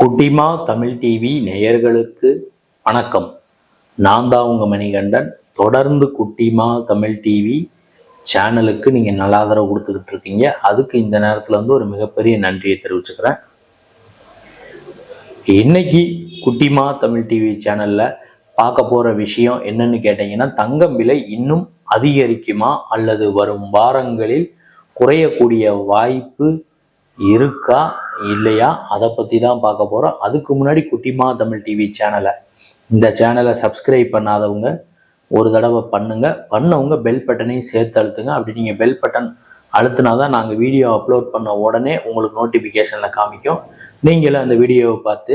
குட்டிமா தமிழ் டிவி நேயர்களுக்கு வணக்கம். நான் தான் உங்கள் மணிகண்டன். தொடர்ந்து குட்டிமா தமிழ் டிவி சேனலுக்கு நீங்கள் நல்ல ஆதரவு கொடுத்துக்கிட்டு இருக்கீங்க. அதுக்கு இந்த நேரத்தில் வந்து ஒரு மிகப்பெரிய நன்றியை தெரிவிச்சுக்கிறேன். இன்னைக்கு குட்டிமா தமிழ் டிவி சேனலில் பார்க்க போகிற விஷயம் என்னன்னு கேட்டீங்கன்னா தங்கம் விலை இன்னும் அதிகரிக்குமா அல்லது வரும் வாரங்களில் குறையக்கூடிய வாய்ப்பு இருக்கா இல்லையா? அதை பற்றி தான் பார்க்க போகிறோம் அதுக்கு முன்னாடி குட்டிமா தமிழ் டிவி சேனலை இந்த சேனலை சப்ஸ்கிரைப் பண்ணாதவங்க ஒரு தடவை பண்ணுங்க. பண்ணவங்க பெல் பட்டனையும் சேர்த்து அழுத்துங்க. அப்படி நீங்கள் பெல் பட்டன் அழுத்தினா தான் நாங்கள் வீடியோ அப்லோட் பண்ண உடனே உங்களுக்கு நோட்டிஃபிகேஷனில் காமிக்கும். நீங்களும் அந்த வீடியோவை பார்த்து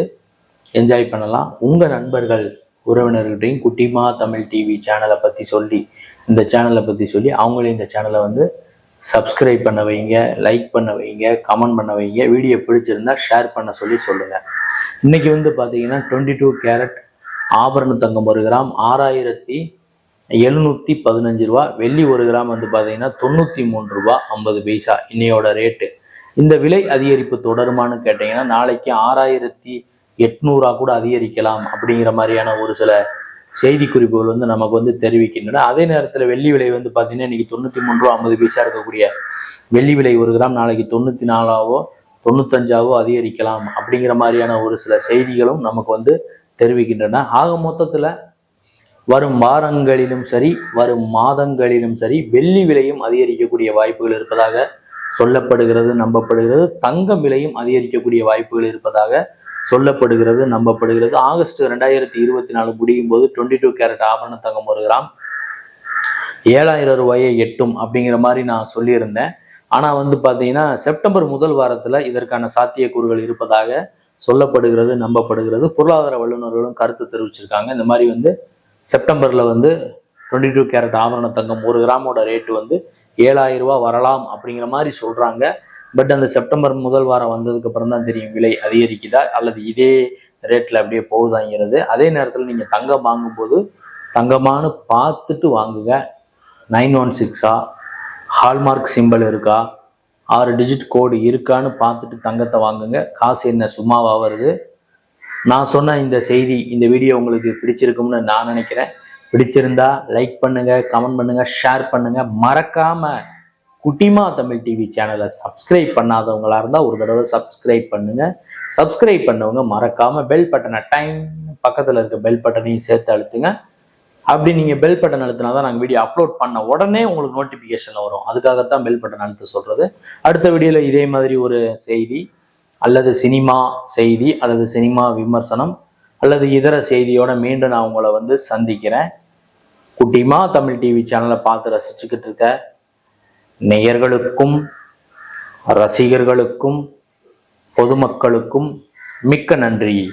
என்ஜாய் பண்ணலாம். உங்கள் நண்பர்கள் உறவினர்கிட்டையும் குட்டிமா தமிழ் டிவி சேனலை பற்றி சொல்லி இந்த சேனலை பற்றி சொல்லி அவங்களையும் இந்த சேனலை வந்து சப்ஸ்கிரைப் பண்ண வைங்க லைக் பண்ண வைங்க கமெண்ட் பண்ண வைங்க. வீடியோ பிடிச்சிருந்தா ஷேர் பண்ண சொல்லி சொல்லுங்கள் இன்னைக்கு வந்து பார்த்தீங்கன்னா டுவெண்ட்டி டூ கேரட் ஆபரண தங்கம் ஒரு கிராம் ஆறாயிரத்தி எழுநூற்றி பதினஞ்சு ரூபா. வெள்ளி ஒரு கிராம் வந்து பார்த்தீங்கன்னா தொண்ணூற்றி மூணு ரூபா ஐம்பது பைசா. இன்னையோட ரேட்டு இந்த விலை அதிகரிப்பு தொடருமான்னு கேட்டிங்கன்னா நாளைக்கு ஆறாயிரத்தி எட்நூறா கூட அதிகரிக்கலாம் அப்படிங்கிற மாதிரியான ஒரு சில செய்தி குறிப்புகள் வந்து நமக்கு வந்து தெரிவிக்கின்றன. அதே நேரத்தில் வெள்ளி விலை வந்து பார்த்தீங்கன்னா இன்னைக்கு தொண்ணூற்றி மூணு ரூபா ஐம்பது பைசா இருக்கக்கூடிய வெள்ளி விலை ஒரு கிராம் நாளைக்கு தொண்ணூற்றி நாலாவோ தொண்ணூத்தஞ்சாவோ அதிகரிக்கலாம் அப்படிங்கிற மாதிரியான ஒரு சில செய்திகளும் நமக்கு வந்து தெரிவிக்கின்றன. ஆக மொத்தத்தில் வரும் வாரங்களிலும் சரி வரும் மாதங்களிலும் சரி வெள்ளி விலையும் அதிகரிக்கக்கூடிய வாய்ப்புகள் இருப்பதாக சொல்லப்படுகிறது நம்பப்படுகிறது. தங்கம் விலையும் அதிகரிக்கக்கூடிய வாய்ப்புகள் இருப்பதாக சொல்லப்படுகிறது நம்பப்படுகிறது. ஆகஸ்ட் ரெண்டாயிரத்தி இருபத்தி நாலு முடியும் போது டுவெண்ட்டி டூ கேரட் ஆபரண தங்கம் ஒரு கிராம். ஏழாயிரம் ரூபாயை எட்டும் அப்படிங்கிற மாதிரி நான் சொல்லியிருந்தேன். ஆனால் வந்து பார்த்தீங்கன்னா செப்டம்பர் முதல் வாரத்தில் இதற்கான சாத்தியக்கூறுகள் இருப்பதாக சொல்லப்படுகிறது நம்பப்படுகிறது. பொருளாதார வல்லுநர்களும் கருத்து தெரிவிச்சிருக்காங்க. இந்த மாதிரி வந்து செப்டம்பரில் வந்து டுவெண்ட்டி டூ கேரட் ஆபரண தங்கம் ஒரு கிராமோட ரேட்டு வந்து ஏழாயிரம் ரூபா வரலாம் அப்படிங்கிற மாதிரி சொல்கிறாங்க பட் அந்த செப்டம்பர் முதல் வாரம் வந்ததுக்கு அப்புறம் தான் தெரியும் விலை அதிகரிக்குதா? அல்லது இதே ரேட்டில் அப்படியே போகுதாங்கிறது. அதே நேரத்தில் நீங்கள் தங்கம் வாங்கும்போது தங்கமானு பார்த்துட்டு வாங்குங்க. நைன் ஒன் சிக்ஸா? ஹால்மார்க் சிம்பிள் இருக்கா? ஆறு டிஜிட் கோடு இருக்கான்னு பார்த்துட்டு தங்கத்தை வாங்குங்க. காசு என்ன சும்மாவா வருது? நான் சொன்ன இந்த செய்தி இந்த வீடியோ உங்களுக்கு பிடிச்சிருக்கும்னு நான் நினைக்கிறேன். பிடிச்சிருந்தா லைக் பண்ணுங்க கமெண்ட் பண்ணுங்க ஷேர் பண்ணுங்க. மறக்காம குட்டிமா தமிழ் டிவி சேனலை சப்ஸ்கிரைப் பண்ணாதவங்களா இருந்தால் ஒரு தடவை சப்ஸ்கிரைப் பண்ணுங்க. சப்ஸ்கிரைப் பண்ணவங்க மறக்காம பெல் பட்டனை டைம் பக்கத்தில் இருக்க பெல் பட்டனையும் சேர்த்து அழுத்துங்க. அப்படி நீங்கள் பெல் பட்டன் அழுத்தினா தான் நாங்கள் வீடியோ அப்லோட் பண்ண உடனே உங்களுக்கு நோட்டிஃபிகேஷன் வரும். அதுக்காகத்தான் பெல் பட்டன் அழுத்த சொல்கிறது அடுத்த வீடியோவில் இதே மாதிரி ஒரு செய்தி அல்லது சினிமா செய்தி அல்லது சினிமா விமர்சனம் அல்லது இதர செய்தியோட மீண்டும் நான் உங்களை வந்து சந்திக்கிறேன். குட்டிமா தமிழ் டிவி சேனலை பார்த்து ரசிச்சுக்கிட்டு இருக்க. நேயர்களுக்கும் ரசிகர்களுக்கும் பொதுமக்களுக்கும் மிக்க நன்றி.